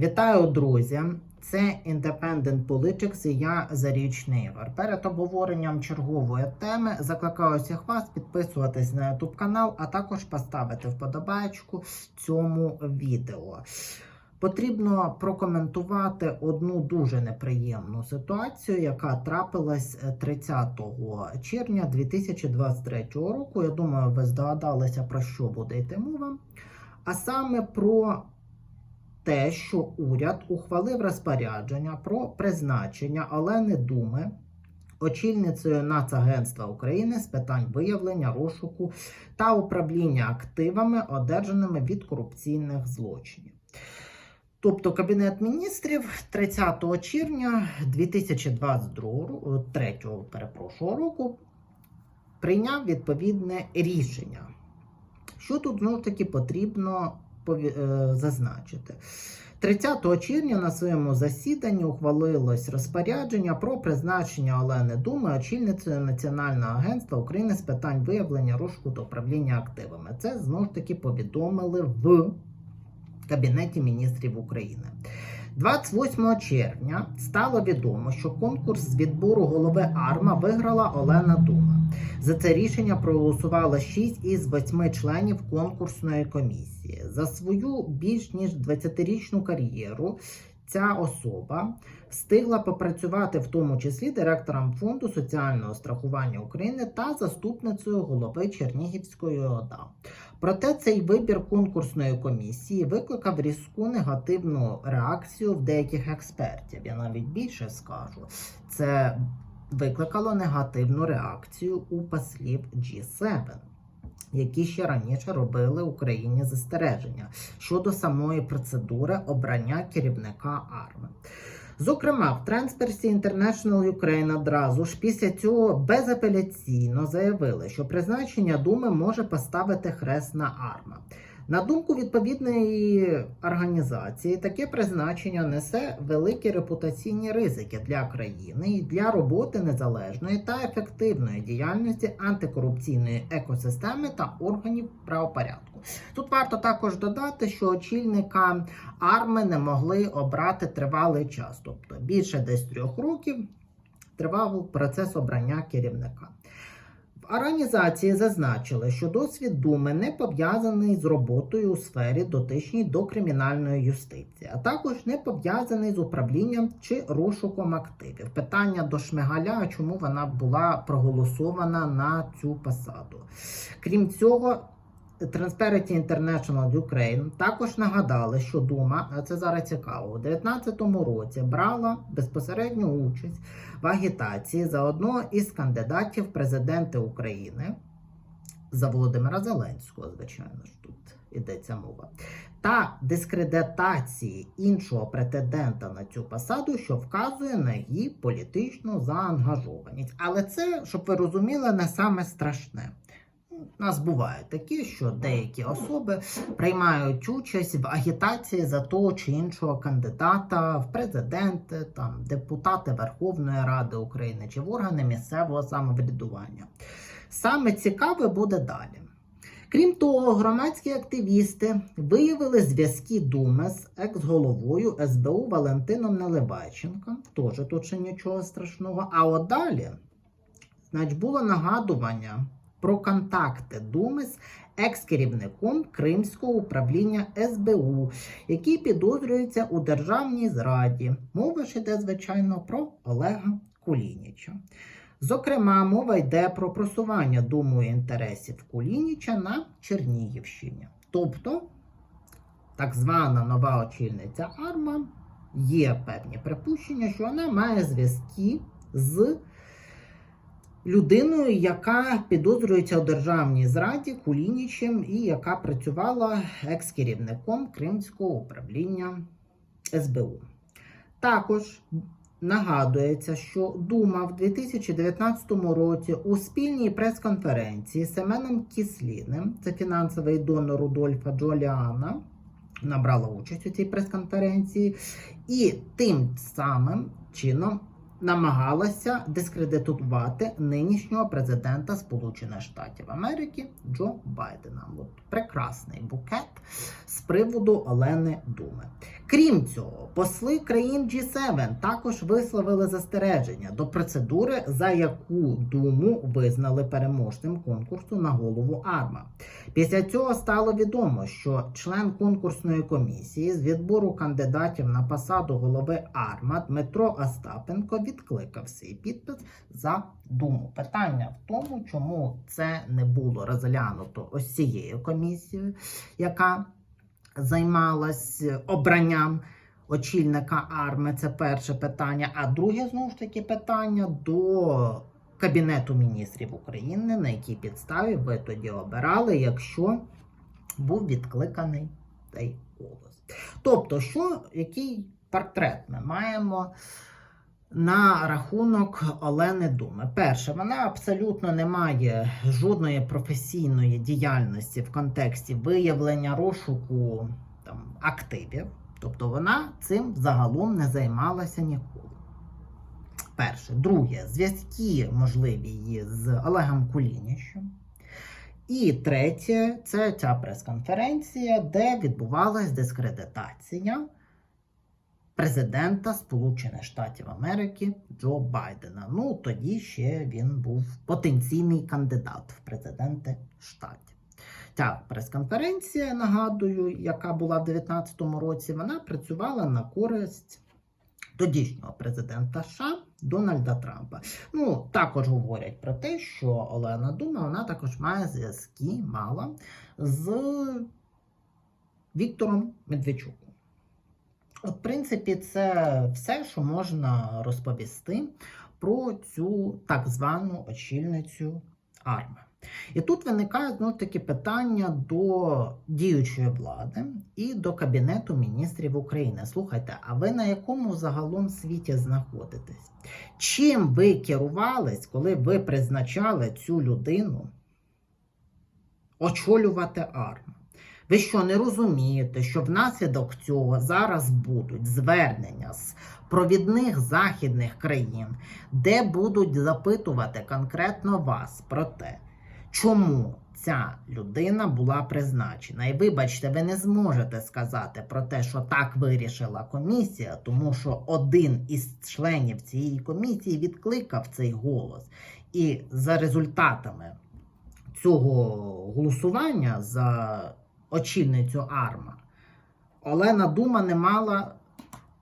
Вітаю, друзі! Це Independent Politics і я Зарічний Ігор. Перед обговоренням чергової теми закликаю всіх вас підписуватись на YouTube канал, а також поставити вподобайку цьому відео. Потрібно прокоментувати одну дуже неприємну ситуацію, яка трапилась 30 червня 2023 року. Я думаю, ви здогадалися про що буде йти мова. А саме про те, що уряд ухвалив розпорядження про призначення Олени Думи очільницею Нацагентства України з питань виявлення, розшуку та управління активами, одержаними від корупційних злочинів. Тобто Кабінет міністрів 30 червня 2023 перепрошую, року прийняв відповідне рішення. Що тут знову ж таки потрібно зазначити? 30 червня на своєму засіданні ухвалилось розпорядження про призначення Олени Думи очільницею Національного агентства України з питань виявлення розшуку та управління активами. Це знову ж таки повідомили в Кабінеті міністрів України. 28 червня стало відомо, що конкурс з відбору голови АРМА виграла Олена Дума. За це рішення проголосувало 6 із 8 членів конкурсної комісії. За свою більш ніж 20-річну кар'єру ця особа встигла попрацювати в тому числі директором фонду соціального страхування України та заступницею голови Чернігівської ОДА. Проте цей вибір конкурсної комісії викликав різку негативну реакцію в деяких експертів. Я навіть більше скажу. Це викликало негативну реакцію у послів G7, які ще раніше робили Україні застереження щодо самої процедури обрання керівника АРМИ. Зокрема, в Transparency International Ukraine одразу ж після цього безапеляційно заявили, що призначення Думи може поставити хрест на АРМА. На думку відповідної організації, таке призначення несе великі репутаційні ризики для країни і для роботи незалежної та ефективної діяльності антикорупційної екосистеми та органів правопорядку. Тут варто також додати, що очільника арми не могли обрати тривалий час, тобто більше десь трьох років тривав процес обрання керівника. Організації зазначили, що досвід Думи не пов'язаний з роботою у сфері дотичній до кримінальної юстиції, а також не пов'язаний з управлінням чи розшуком активів. Питання до Шмигаля, чому вона була проголосована на цю посаду. Крім цього, Transparency International Ukraine також нагадали, що Дума, а це зараз цікаво, у 2019 році брала безпосередню участь в агітації за одного із кандидатів президенти України за Володимира Зеленського, звичайно ж тут йдеться мова, та дискредитації іншого претендента на цю посаду, що вказує на її політичну заангажованість. Але це, щоб ви розуміли, не саме страшне. У нас буває таке, що деякі особи приймають участь в агітації за того чи іншого кандидата в президенти, там депутати Верховної Ради України чи в органи місцевого самоврядування. Саме цікаве буде далі. Крім того, громадські активісти виявили зв'язки Думи з екс-головою СБУ Валентином Наливайченком. Теж тут ще нічого страшного. А от далі, значить, було нагадування про контакти Думи з екс-керівником Кримського управління СБУ, який підозрюється у державній зраді. Мова ж йде, звичайно, про Олега Кулініча. Зокрема, мова йде про просування думою інтересів Кулініча на Чернігівщині. Тобто, так звана нова очільниця Арма є певні припущення, що вона має зв'язки з людиною, яка підозрюється у державній зраді Кулінічем і яка працювала екс-керівником Кримського управління СБУ. Також нагадується, що Дума в 2019 році у спільній прес-конференції з Семеном Кісліним, це фінансовий донор Рудольфа Джоліана, набрала участь у цій прес-конференції, і тим самим чином намагалася дискредитувати нинішнього президента Сполучених Штатів Америки Джо Байдена. От прекрасний букет з приводу Олени Думи. Крім цього, посли країн G7 також висловили застереження до процедури, за яку Думу визнали переможцем конкурсу на голову АРМА. Після цього стало відомо, що член конкурсної комісії з відбору кандидатів на посаду голови АРМА Дмитро Остапенко відкликав свій підпис за Думу. Питання в тому, чому це не було розглянуто ось цією комісією, яка займалась обранням очільника арми. Це перше питання. А друге, знову ж таки, питання до Кабінету міністрів України, на якій підставі ви тоді обирали, якщо був відкликаний цей голос. Тобто, що, який портрет ми маємо? На рахунок Олени Думи. Перше, вона абсолютно не має жодної професійної діяльності в контексті виявлення розшуку там, активів. Тобто вона цим загалом не займалася ніколи. Перше. Друге, зв'язки можливі її з Олегом Кулінічем. І третє, це ця прес-конференція, де відбувалась дискредитація президента Сполучених Штатів Америки Джо Байдена. Ну, тоді ще він був потенційний кандидат в президенти штатів. Ця прес-конференція, нагадую, яка була в 2019 році, вона працювала на користь тодішнього президента США Дональда Трампа. Ну, також говорять про те, що Олена Дума вона також має зв'язки мала з Віктором Медведчуком. От, в принципі, це все, що можна розповісти про цю так звану очільницю армії. І тут виникає знову таки питання до діючої влади і до Кабінету міністрів України. Слухайте, а ви на якому загалом світі знаходитесь? Чим ви керувались, коли ви призначали цю людину очолювати армію? Ви що не розумієте, що внаслідок цього зараз будуть звернення з провідних західних країн, де будуть запитувати конкретно вас про те, чому ця людина була призначена? І вибачте, ви не зможете сказати про те, що так вирішила комісія, тому що один із членів цієї комісії відкликав цей голос. І за результатами цього голосування за очільницю Арма, Олена Дума не мала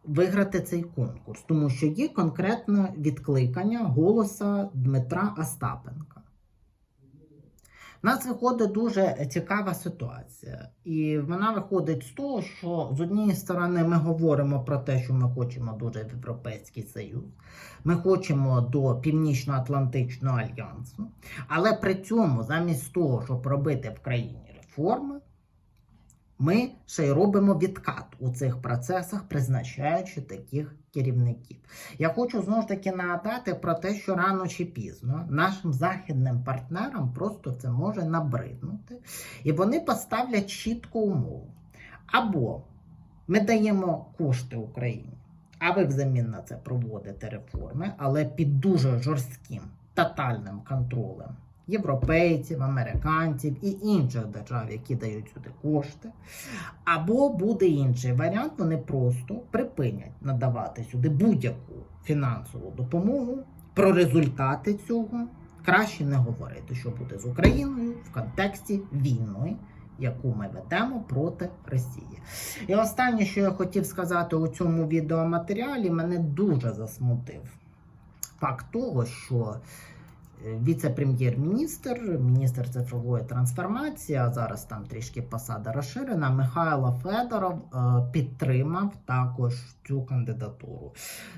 виграти цей конкурс, тому що є конкретне відкликання голоса Дмитра Остапенка. У нас виходить дуже цікава ситуація. І вона виходить з того, що з однієї сторони ми говоримо про те, що ми хочемо дуже в Європейський Союз, ми хочемо до Північно-Атлантичного альянсу, але при цьому, замість того, щоб робити в країні реформи, ми ще й робимо відкат у цих процесах, призначаючи таких керівників. Я хочу знову ж таки нагадати про те, що рано чи пізно нашим західним партнерам просто це може набриднути, і вони поставлять чітку умову. Або ми даємо кошти Україні, а ви взамін на це проводите реформи, але під дуже жорстким тотальним контролем європейців, американців і інших держав, які дають сюди кошти. Або буде інший варіант, вони просто припинять надавати сюди будь-яку фінансову допомогу. Про результати цього краще не говорити, що буде з Україною в контексті війни. Яку ми ведемо проти Росії. І останнє, що я хотів сказати у цьому відеоматеріалі, мене дуже засмутив факт того, що віце-прем'єр-міністр, міністр цифрової трансформації, а зараз там трішки посада розширена. Михайло Федоров е, підтримав також цю кандидатуру.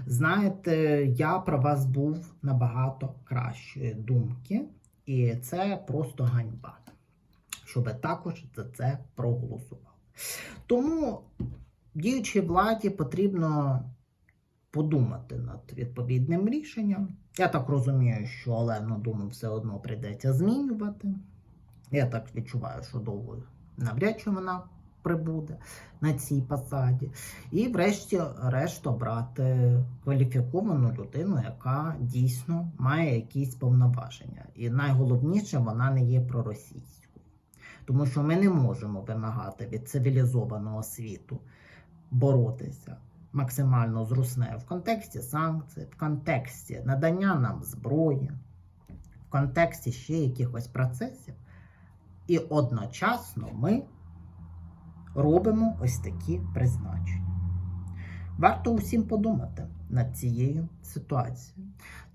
Знаєте, я про вас був набагато кращої думки, і це просто ганьба, що ви також за це проголосували. Тому діючій владі потрібно подумати над відповідним рішенням. Я так розумію, що Олену Думу все одно прийдеться змінювати. Я так відчуваю, що довго навряд чи вона прибуде на цій посаді. І, врешті-решт, обрати кваліфіковану людину, яка дійсно має якісь повноваження. І найголовніше, вона не є проросійською. Тому що ми не можемо вимагати від цивілізованого світу боротися максимально зрусне в контексті санкцій, в контексті надання нам зброї, в контексті ще якихось процесів. І одночасно ми робимо ось такі призначення. Варто усім подумати над цією ситуацією.